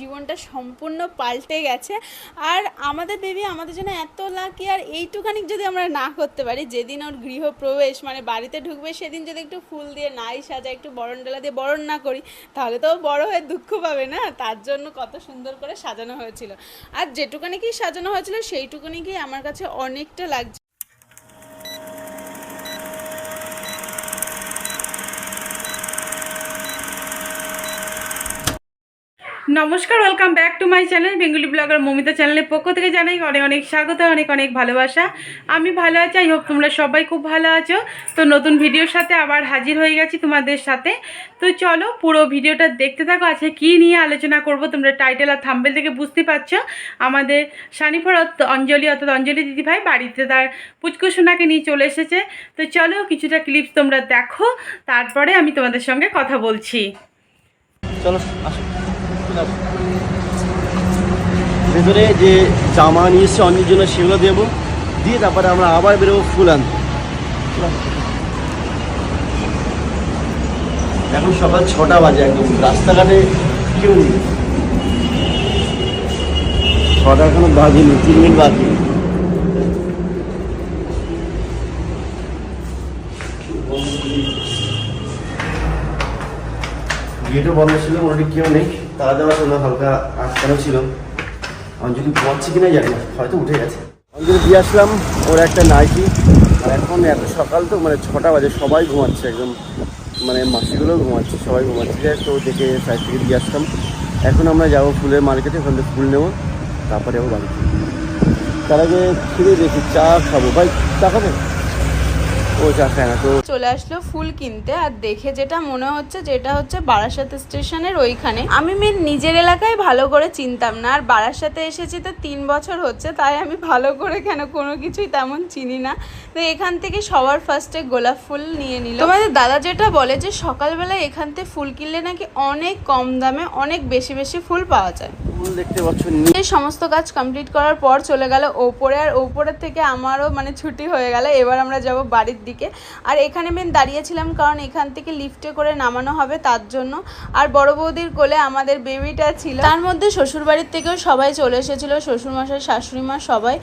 জীবনটা সম্পূর্ণ পাল্টে গেছে। আর আমাদের বেবি আমাদের জন্য এত লাকি আর এইটুখানি যদি আমরা না করতে পারি, যেদিন ওর গৃহপ্রবেশ মানে বাড়িতে ঢুকবে, সেদিন যদি একটু ফুল দিয়ে নাই সাজা একটু বরণ ডালা দিয়ে বরণ না করি, তাহলে তো বড় হয়ে দুঃখ পাবে না। তার জন্য কত সুন্দর করে সাজানো হয়েছিল। আর যেটুকানি কি সাজানো হয়েছিল, সেইটুকুনি কি আমার কাছে অনেকটা লাগছে। নমস্কার welcome back to my channel Bengali blogger Momita চ্যানেলের পক্ষ থেকে জানাই অনেক অনেক স্বাগত, অনেক অনেক ভালোবাসা। আমি ভালো আছি আই হোপ তোমরা সবাই খুব ভালো আছো। তো নতুন ভিডিওর সাথে আবার হাজির হয়ে গেছি তোমাদের সাথে। তো চলো পুরো ভিডিওটা দেখতে থাকো, আজকে কী নিয়ে আলোচনা করব তোমরা টাইটেল আর থাম্বেল থেকে বুঝতে পারছ। আমাদের অর্থ- অঞ্জলি, অর্থাৎ অঞ্জলি দিদিভাই বাড়িতে তার পুচকু সোনাকে নিয়ে চলে এসেছে। তো চলো কিছুটা ক্লিপস তোমরা দেখো, তারপরে আমি তোমাদের সঙ্গে কথা বলছি। চলো, আসো। ভেতরে যে জামা নিয়ে এসছে, অন্যের জন্য সেগুলো দেবো। দিয়ে তারপরে আমরা আবার বেরোবো ফুল আনতে এখন সকাল ছটা বাজে একদম। রাস্তাঘাটে কেউ নেই। ছটা এখনও বাজেনি, তিন মিনিট বাকি। গেটও বন্ধ ছিল, মোটামুটি কেউ নেই। তারা দেওয়ার জন্য হালকা আটকানো ছিল? অঞ্জলি ঘুমাচ্ছে কিনা জানি না, হয়তো উঠে গেছে। অঞ্জলি দিয়ে আসলাম, ওর একটা নাইটি। আর এখন এত সকাল তো মানে ছটা বাজে, সবাই ঘুমাচ্ছে একদম। মানে মাসিগুলোও ঘুমাচ্ছে, সবাই ঘুমাচ্ছে। যাই তো দেখে সাইড থেকে দিয়ে আসলাম। এখন আমরা যাব ফুলের মার্কেটে ওখান থেকে ফুল নেব, তারপরে যাব বাড়ি তার আগে ফিরে দেখি চা খাব। ভাই, চা খাবে ও চা না তো চলে আসলো ফুল কিনতে আর দেখে যেটা মনে হচ্ছে যেটা হচ্ছে বারাসাত স্টেশনের ওইখানে। আমি মেন নিজের এলাকায় ভালো করে চিনতাম না আর বারাসাতে এসেছি তো তিন বছর হচ্ছে তাই আমি ভালো করে কেন কোনো কিছুই তেমন চিনি না। তো এখান থেকে সবার ফার্স্টে গোলাপ ফুল নিয়ে নিল। তোমাদের দাদা যেটা বলে যে সকালবেলায় এখান থেকে ফুল কিনলে নাকি অনেক কম দামে অনেক বেশি বেশি ফুল পাওয়া যায়। ফুল দেখতে পাচ্ছ এই সমস্ত কাজ কমপ্লিট করার পর চলে গেল ওপরে আর ওপরের থেকে আমারও মানে ছুটি হয়ে গেল। এবার আমরা যাব বাড়ির দিকে। আর এখানে মেন দাঁড়িয়েছিলাম কারণ এখান থেকে লিফটে করে নামানো হবে তার জন্য। আর বড় বৌদির কোলে আমাদের বেবিটা ছিল। তার মধ্যে শ্বশুর বাড়ির থেকেও সবাই চলে এসেছিল শ্বশুর মশাই শাশুড়ি মা সবাই।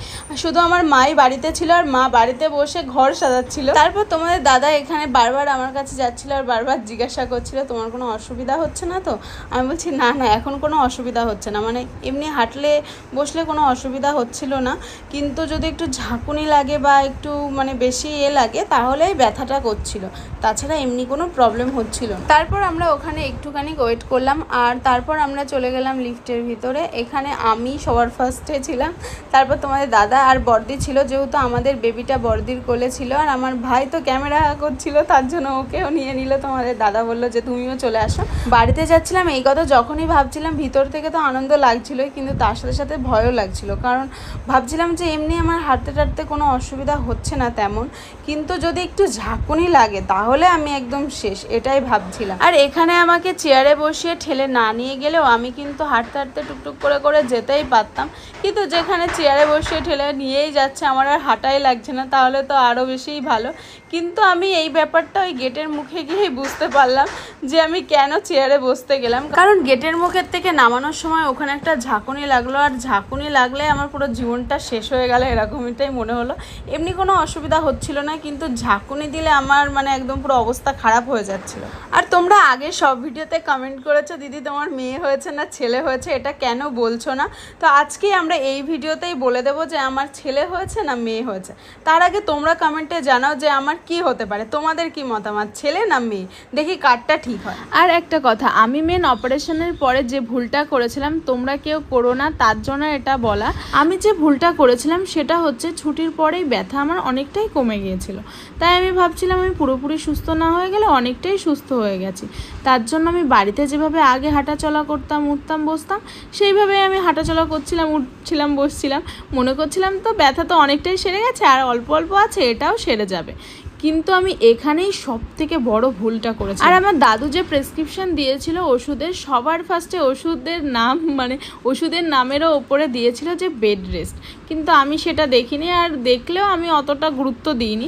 শুধু আমার মাই বাড়িতে ছিল আর মা বাড়িতে বসে ঘর সাজাচ্ছিল। তারপর তোমাদের দাদা এখানে বারবার আমার কাছে যাচ্ছিল আর বারবার জিজ্ঞাসা করছিল, তোমার কোনো অসুবিধা হচ্ছে না তো? আমি বলছি, না না, এখন কোনো অসুবিধা হচ্ছে না। মানে এমনি হাঁটলে, বসলে কোনো অসুবিধা হচ্ছিল না। কিন্তু যদি একটু ঝাঁকুনি লাগে বা একটু মানে বেশি এ লাগে তাহলেই ব্যথাটা করছিল। তাছাড়া এমনি কোনো প্রবলেম হচ্ছিল তারপর আমরা ওখানে একটুখানি ওয়েট করলাম, আর তারপর আমরা চলে গেলাম লিফটের ভিতরে। এখানে আমি সবার ফার্স্টে ছিলাম, তারপর তোমাদের দাদা আর বর্দি ছিল, যেহেতু আমাদের বেবিটা বর্দির কোলে ছিল, আর আমার ভাই তো ক্যামেরা করছিল, তার জন্য ওকেও নিয়ে নিল। তোমাদের দাদা বলল যে, তুমিও চলে আসো। বাড়িতে যাচ্ছিলাম, এই কথা যখনই ভাবছিলাম, ভিতর থেকে তো আনন্দ লাগছিলই, কিন্তু তার সাথে সাথে ভয়ও লাগছিল। কারণ ভাবছিলাম যে, এমনি আমার হাঁটতে টাটতে কোনো অসুবিধা হচ্ছে না তেমন, কিন্তু যদি একটু ঝাঁকুনি লাগে, তাহলে আমি একদম শেষ, এটাই ভাবছিলাম। আর এখানে আমাকে চেয়ারে বসিয়ে ঠেলে না নিয়ে গেলেও আমি কিন্তু হাঁটতে হাঁটতে টুকটুক করে করে যেতেই পারতাম। কিন্তু যেখানে চেয়ারে বসিয়ে ঠেলে নিয়েই যাচ্ছে, আমার আর হাঁটাই লাগছে না, তাহলে তো আরও বেশিই ভালো। কিন্তু আমি এই ব্যাপারটা ওই গেটের মুখে গিয়েই বুঝতে পারলাম যে আমি কেন চেয়ারে বসতে গেলাম। কারণ গেটের মুখের থেকে নামানোর সময় ওখানে একটা ঝাঁকুনি লাগল, আর ঝাঁকুনি লাগলে আমার পুরো জীবনটা শেষ হয়ে গেল, এরকমটাই মনে হলো। এমনি কোনো অসুবিধা হচ্ছিল না, কিন্তু ঝাঁকুনি দিলে আমার মানে একদম পুরো অবস্থা খারাপ হয়ে যাচ্ছিল। আর তোমরা আগে সব ভিডিওতে কমেন্ট করেছ, দিদি, তোমার মেয়ে হয়েছে না, ছেলে হয়েছে, এটা কেন বলছো না? তো আজকে আমরা এই ভিডিওতেই বলে দেবো যে, আমার ছেলে হয়েছে না মেয়ে হয়েছে? তার আগে তোমরা কমেন্টে জানাও যে, আমার কি হতে পারে? তোমাদের কি মতামত? ছেলে না মেয়ে? দেখি কারটা ঠিক হয়। আর একটা কথা, আমি মেন অপারেশনের পরে যে ভুলটা করেছিলাম, তোমরা কেউ করো না, তার জন্য এটা বলা। আমি যে ভুলটা করেছিলাম, সেটা হচ্ছে ছুটির পরেই ব্যথা আমার অনেকটাই কমে গিয়েছিল। তাই আমি ভাবছিলাম আমি পুরোপুরি সুস্থ না হয়ে গেলে অনেকটাই সুস্থ হয়ে গেছি। তার জন্য আমি বাড়িতে যেভাবে আগে হাঁটাচলা করতাম, উঠতাম, বসতাম, সেইভাবেই আমি হাঁটাচলা করছিলাম, উঠছিলাম, বসছিলাম। মনে করছিলাম তো ব্যথা তো অনেকটাই সেরে গেছে আর অল্প অল্প আছে, এটাও সেরে যাবে। কিন্তু আমি এখানেই সব থেকে বড় ভুলটা করেছি আর আমার দাদু যে প্রেসক্রিপশন দিয়েছিল ওষুধের, সবার ফার্স্টে ওষুধের নাম মানে ওষুধের নামেরও ওপরে দিয়েছিল যে বেড রেস্ট কিন্তু আমি সেটা দেখিনি আর দেখলেও আমি অতটা গুরুত্ব দিইনি।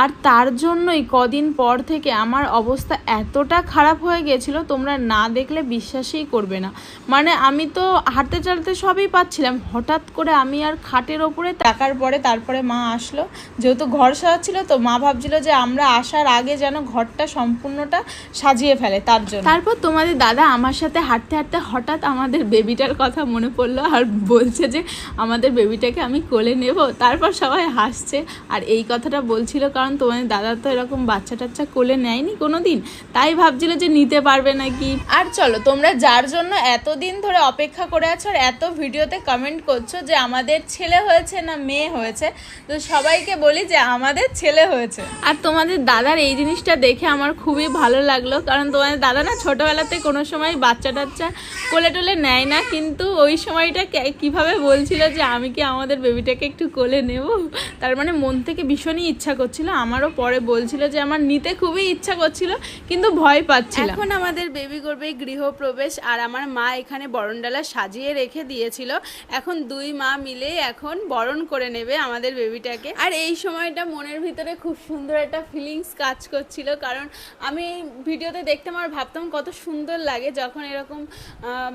আর তার জন্যই কদিন পর থেকে আমার অবস্থা এতটা খারাপ হয়ে গেছিল, তোমরা না দেখলে বিশ্বাসই করবে না। মানে আমি তো হাঁটতে চালাতে সবই পাচ্ছিলাম। হঠাৎ করে আমি আর খাটের ওপরে টাকার পরে তারপরে মা আসলো। যেহেতু ঘর সাজাচ্ছিল তো মা ভাবছিল যে আমরা আসার আগে যেন ঘরটা সম্পূর্ণটা সাজিয়ে ফেলে তার জন্য। তারপর তোমাদের দাদা আমার সাথে হাঁটতে হাঁটতে হঠাৎ আমাদের বেবিটার কথা মনে পড়ল আর বলছে যে আমাদের বেবিটাকে আমি কোলে নেব। তারপর সবাই হাসছে আর এই কথাটা বলছিল কারণ তোমাদের দাদা তো এরকম বাচ্চা টাচ্চা কোলে নেয়নি কোনো দিন তাই ভাবছিল যে নিতে পারবে নাকি। আর চলো তোমরা যার জন্য এতদিন ধরে অপেক্ষা করে আছো আর এত ভিডিওতে কমেন্ট করছ যে আমাদের ছেলে হয়েছে না মেয়ে হয়েছে তো সবাইকে বলি যে আমাদের ছেলে হয়েছে। আর তোমাদের দাদার এই জিনিসটা দেখে আমার খুবই ভালো লাগল, কারণ তোমাদের দাদা না ছোটোবেলাতে কোনো সময় বাচ্চা টাচ্চা কোলে টোলে নেয় না, কিন্তু ওই সময়টা কীভাবে বলছিল যে আমি কি আমাদের বেবিটাকে একটু কোলে নেব? তার মানে মন থেকে ভীষণই ইচ্ছা করছিল, আমারও পরে বলছিল যে আমার নিতে খুবই ইচ্ছা করছিল, কিন্তু ভয় পাচ্ছিল। এখন আমাদের বেবি করবে গৃহপ্রবেশ, আর আমার মা এখানে বরণডালা সাজিয়ে রেখে দিয়েছিল, এখন দুই মা মিলে এখন বরণ করে নেবে আমাদের বেবিটাকে। আর এই সময়টা মনের ভিতরে খুব সুন্দর একটা ফিলিংস কাজ করছিল। কারণ আমি ভিডিওতে দেখতাম আর ভাবতাম কত সুন্দর লাগে যখন এরকম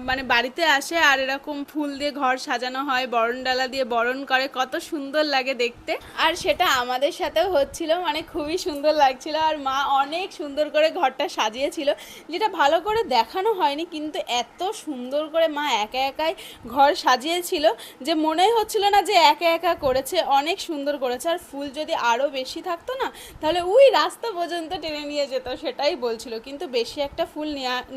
মানে বাড়িতে আসে আর এরকম ফুল দিয়ে ঘর সাজানো হয় বরণডালা দিয়ে বরণ করে, কত সুন্দর লাগে দেখতে। আর সেটা আমাদের সাথেও হচ্ছিল মানে খুবই সুন্দর লাগছিল। আর মা অনেক সুন্দর করে ঘরটা সাজিয়েছিল, যেটা ভালো করে দেখানো হয়নি, কিন্তু এত সুন্দর করে মা একা একাই ঘর সাজিয়েছিল যে মনে হচ্ছিল না যে একা একা করেছে, অনেক সুন্দর করেছে। আর ফুল যদি আরও বেশি থাকতো না তাহলে ওই রাস্তা পর্যন্ত টেনে নিয়ে যেত, সেটাই বলছিল। কিন্তু বেশি একটা ফুল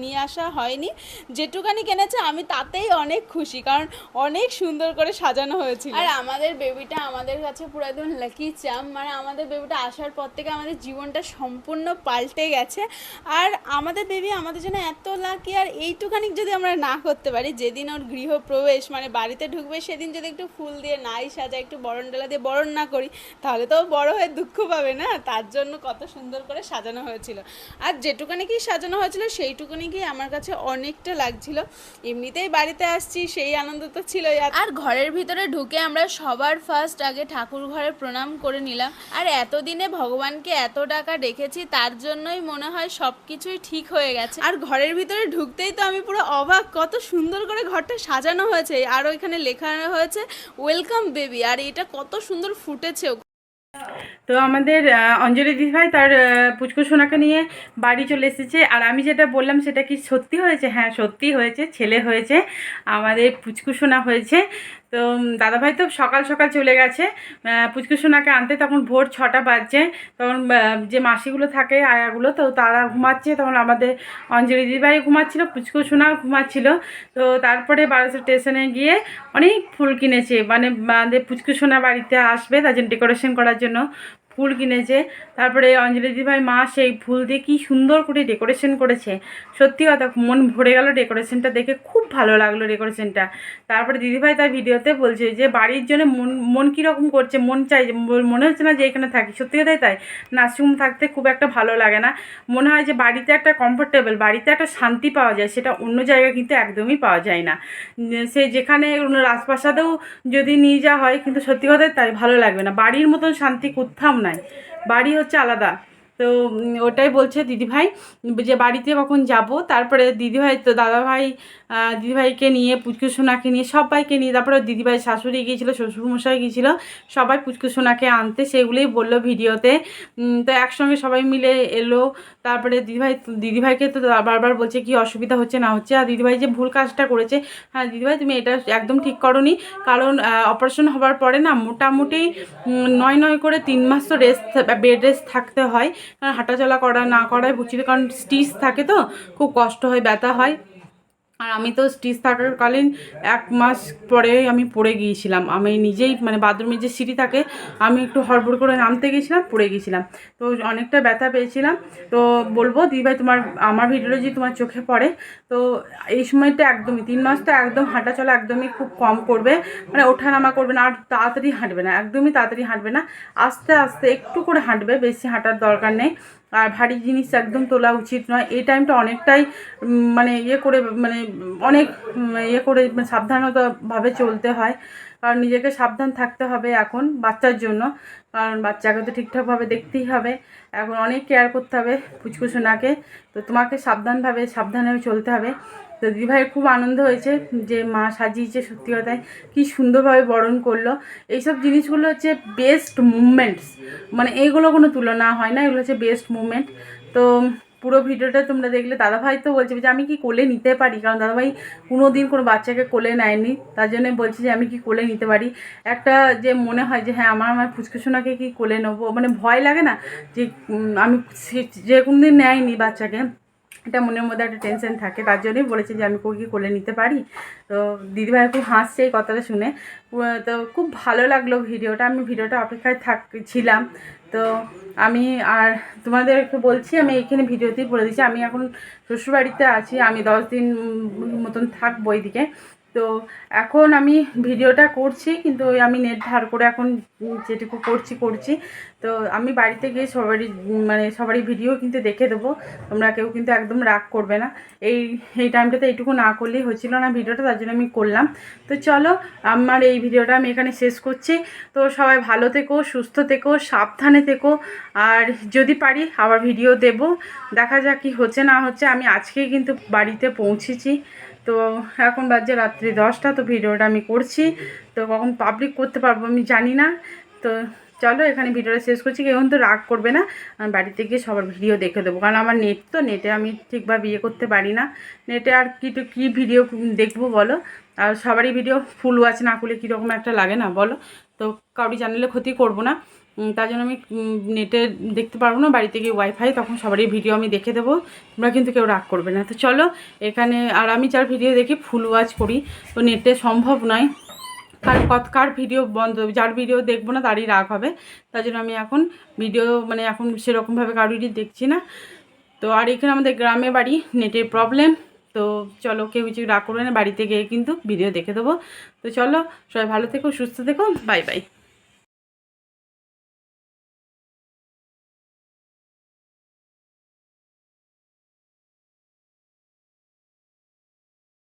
নিয়ে আসা হয়নি। যেটুকানি কিনেছে, আমি তাতেই অনেক খুশি, কারণ অনেক সুন্দর করে সাজানো হয়েছিল। আর আমাদের বেবিটা আমাদের কাছে পুরো একদম লাকি চাম মানে আমাদের বেবিটা আসার পর থেকে আমাদের জীবনটা সম্পূর্ণ পাল্টে গেছে। আর আমাদের বেবি আমাদের জন্য এত লাকি আর এইটুখানি যদি আমরা না করতে পারি, যেদিন ওর গৃহপ্রবেশ মানে বাড়িতে ঢুকবে, সেদিন যদি একটু ফুল দিয়ে নাই সাজা একটু বরণ ডালা দিয়ে বরণ না করি, তাহলে তো বড় হয়ে দুঃখ পাবে না? তার জন্য কত সুন্দর করে সাজানো হয়েছিল। আর যেটুকানি কি সাজানো হয়েছিল সেইটুকুনি কি আমার কাছে অনেকটা লাগছিল। এমনিতেই বাড়িতে আসছি সেই আনন্দ তো ছিলই। আর- ঘরের ভিতরে ঢুকে আমরা সবার ফার্স্ট আগে ঠাকুর ঘরে প্রণাম করে নিলাম। আর এতদিনে ভগবানকে এত টাকা রেখেছি তার জন্যই মনে হয় সব কিছুই ঠিক হয়ে গেছে। আর ঘরের ভিতরে ঢুকতেই তো আমি পুরো অবাক কত সুন্দর করে ঘরটা সাজানো হয়েছে। আর ওইখানে লেখা হয়েছে ওয়েলকাম বেবি আর এটা কত সুন্দর ফুটেছে। তো আমাদের অঞ্জলি দিদিভাই তার পুচকু সোনাকে নিয়ে বাড়ি চলে এসেছে। আর আমি যেটা বললাম সেটা কি সত্যি হয়েছে? হ্যাঁ সত্যি হয়েছে, ছেলে হয়েছে, আমাদের পুচকু সোনা হয়েছে। তো দাদাভাই তো সকাল সকাল চলে গেছে। পুচকু সোনাকে আনতে তখন ভোর ছটা বাজছে। তখন যে মাসিগুলো থাকে, আয়াগুলো, তো তারা ঘুমাচ্ছে। তখন আমাদের অঞ্জলি দিদিভাই ঘুমাচ্ছিল, পুচকু সোনাও ঘুমাচ্ছিল। তো তারপরে বারাসা স্টেশনে গিয়ে অনেক ফুল কিনেছে। মানে আমাদের পুচকু সোনা বাড়িতে আসবে তার জন্য ডেকোরেশন করার জন্য। ফুল কিনেছে। তারপরে অঞ্জলি দিদিভাই মা সেই ফুল দিয়ে কী সুন্দর করে ডেকোরেশন করেছে। সত্যি কথা, মন ভরে গেল ডেকোরেশনটা দেখে, খুব ভালো লাগল ডেকোরেশনটা তারপরে দিদিভাই তার ভিডিওতে বলছে যে, বাড়ির জন্য মন মন কীরকম করছে, মন চাই, মনে হচ্ছে না যে এখানে থাকি। সত্যি কথাই তাই। নার্সিংহোম থাকতে খুব একটা ভালো লাগে না। মনে হয় যে বাড়িতে একটা কমফোর্টেবল বাড়িতে একটা শান্তি পাওয়া যায়, সেটা অন্য জায়গায় কিন্তু একদমই পাওয়া যায় না। সে যেখানে রাজপ্রাসাদেও যদি নিয়ে যাওয়া হয়, কিন্তু সত্যি কথাই তাই, ভালো লাগবে না। বাড়ির মতন শান্তি কোথাও নাই। বাড়ি হচ্ছে আলাদা। তো ওটাই বলছে দিদিভাই, যে বাড়িতে কখন যাব, তারপরে দিদিভাই, তো দাদাভাই দিদিভাইকে নিয়ে, পুচকু সোনাকে নিয়ে, সবাইকে নিয়ে, তারপরে দিদিভাই শাশুড়ি গিয়েছিল, শ্বশুরমশাই গিয়েছিল, সবাই পুচকু সোনাকে আনতে, সেগুলোই বলল ভিডিওতে। তো একসঙ্গে সবাই মিলে এলো, তারপরে দিদিভাই, দিদিভাইকে তো বারবার বলছে কি অসুবিধা হচ্ছে, না হচ্ছে, আর দিদিভাই যে ভুল কাজটা করেছে হ্যাঁ দিদিভাই তুমি এটা একদম ঠিক করনি, কারণ অপারেশন হওয়ার পরে না মোটামুটি নয় নয় করে তিন মাস তো রেস্ট বেড রেস্ট থাকতে হয় হাঁটাচলা করা না করায় বুঝছি কারণ স্টিচ থাকে তো খুব কষ্ট হয় ব্যথা হয়। আর আমি তো স্টিচ থাকাকালীন এক মাস পরে আমি পড়ে গিয়েছিলাম। আমি নিজেই মানে বাথরুমে যে সিঁড়ি থাকে, আমি একটু হড়বড় করে নামতে গেছিলাম পড়ে গিয়েছিলাম। তো অনেকটা ব্যথা পেয়েছিলাম। তো বলব, দিদিভাই তোমার, আমার ভিডিওটা যদি তোমার চোখে পড়ে, তো এই সময়টা একদমই, তিন মাস তো একদম হাঁটা চলা একদমই খুব কম করবে। মানে ওঠা নামা করবে না, আর তাড়াতাড়ি হাঁটবে না, একদমই তাড়াতাড়ি হাঁটবে না। আস্তে আস্তে একটু করে হাঁটবে, বেশি হাঁটার দরকার নেই। আর ভারী জিনিস একদম তোলা উচিত নয়। এই টাইমটা অনেকটাই মানে ইয়ে করে মানে অনেক ইয়ে করে মানে সাবধানতাভাবে চলতে হয়। কারণ নিজেকে সাবধান থাকতে হবে এখন বাচ্চার জন্য। কারণ বাচ্চাকে তো ঠিকঠাকভাবে দেখতেই হবে। এখন অনেক কেয়ার করতে হবে পুচকুসোনাকে তো তোমাকে সাবধানভাবে সাবধানে চলতে হবে। তো দিদিভাইয়ের খুব আনন্দ হয়েছে যে মা সাজিয়েছে সত্যি কথায়। কী সুন্দরভাবে বরণ করল। এইসব জিনিসগুলো হচ্ছে বেস্ট মুভমেন্টস মানে এইগুলো কোনো তুলনা হয় না, এগুলো হচ্ছে বেস্ট মুভমেন্ট তো পুরো ভিডিওটা তোমরা দেখলে, দাদাভাই তো বলছে যে, আমি কি কোলে নিতে পারি? কারণ দাদাভাই কোনো দিন কোনো বাচ্চাকে কোলে নেয়নি। তার জন্য বলছি যে, আমি কি কোলে নিতে পারি? একটা যে মনে হয় যে হ্যাঁ আমার আমার ফুচকুসোনাকে কি কোলে নেব? মানে ভয় লাগে না যে আমি যে কোনো দিন নেয়নি বাচ্চাকে এটা মনের মধ্যে একটা টেনশন থাকে। তার জন্যই বলেছে যে, আমি কি কোলে নিতে পারি? তো দিদিভাই খুব হাসছে এই কথাটা শুনে। তো খুব ভালো লাগল ভিডিওটা। আমি ভিডিওটা অপেক্ষায় থাক ছিলাম তো আমি আর তোমাদেরকে বলছি, আমি এইখানে ভিডিওতেই বলে দিচ্ছি, আমি এখন শ্বশুরবাড়িতে আছি। আমি দশ দিন মতন থাকব এইদিকে। তো এখন আমি ভিডিওটা করছি, কিন্তু আমি নেট ধার করে এখন যেটুকু করছি করছি। তো আমি বাড়িতে গিয়ে সবারই মানে সবারই ভিডিও কিন্তু দেখে দেবো। তোমরা কেউ কিন্তু একদম রাগ করবে না। এই এই টাইমটাতে এইটুকু না করলেই হচ্ছিল না ভিডিওটা, তার জন্য আমি করলাম। তো চলো, আমার এই ভিডিওটা আমি এখানে শেষ করছি। তো সবাই ভালো থেকো, সুস্থ থেকো, সাবধানে থেকো। আর যদি পারি, আবার ভিডিও দেব। দেখা যাক কি হচ্ছে, না হচ্ছে। আমি আজকেই কিন্তু বাড়িতে পৌঁছেছি। তো এখন বাজে রাত্রি দশটা, তো ভিডিওটা আমি করছি। তো কখন পাবলিক করতে পারব আমি জানি না। তো চলো এখানে ভিডিওটা শেষ করছি, কেউ তো রাগ করবে না। আমি বাড়িতে গিয়ে সবার ভিডিও দেখে দেবো। কারণ আমার নেট তো নেটে আমি ঠিকভাবে ইয়ে করতে পারি না। নেটে আর কি তো কী ভিডিও দেখব বলো? আর সবারই ভিডিও ফুল ওয়াচ না করলে কীরকম একটা লাগে না বলো? তো কাউরি চ্যানেলে ক্ষতি করব না। তার জন্য আমি নেটে দেখতে পারব না, বাড়িতে গিয়ে ওয়াইফাই তখন সবারই ভিডিও আমি দেখে দেবো। তোমরা কিন্তু কেউ রাগ করবে না। তো চলো, এখানে, আর আমি যার ভিডিও দেখি, ফুল ওয়াচ করি। তো নেটে সম্ভব নয়। কার কত, কার ভিডিও বন্ধ, যার ভিডিও দেখব না, তারই রাগ হবে। তার জন্য আমি এখন ভিডিও মানে এখন সেরকমভাবে কারোরই দেখছি না। তো আর এখানে আমাদের গ্রামে বাড়ি নেটের প্রবলেম তো চলো, কেউ কিছু রাগ করবে না, বাড়িতে গিয়ে কিন্তু ভিডিও দেখে দেবো। তো চলো, সবাই ভালো থেকো, সুস্থ থেকো বাই বাই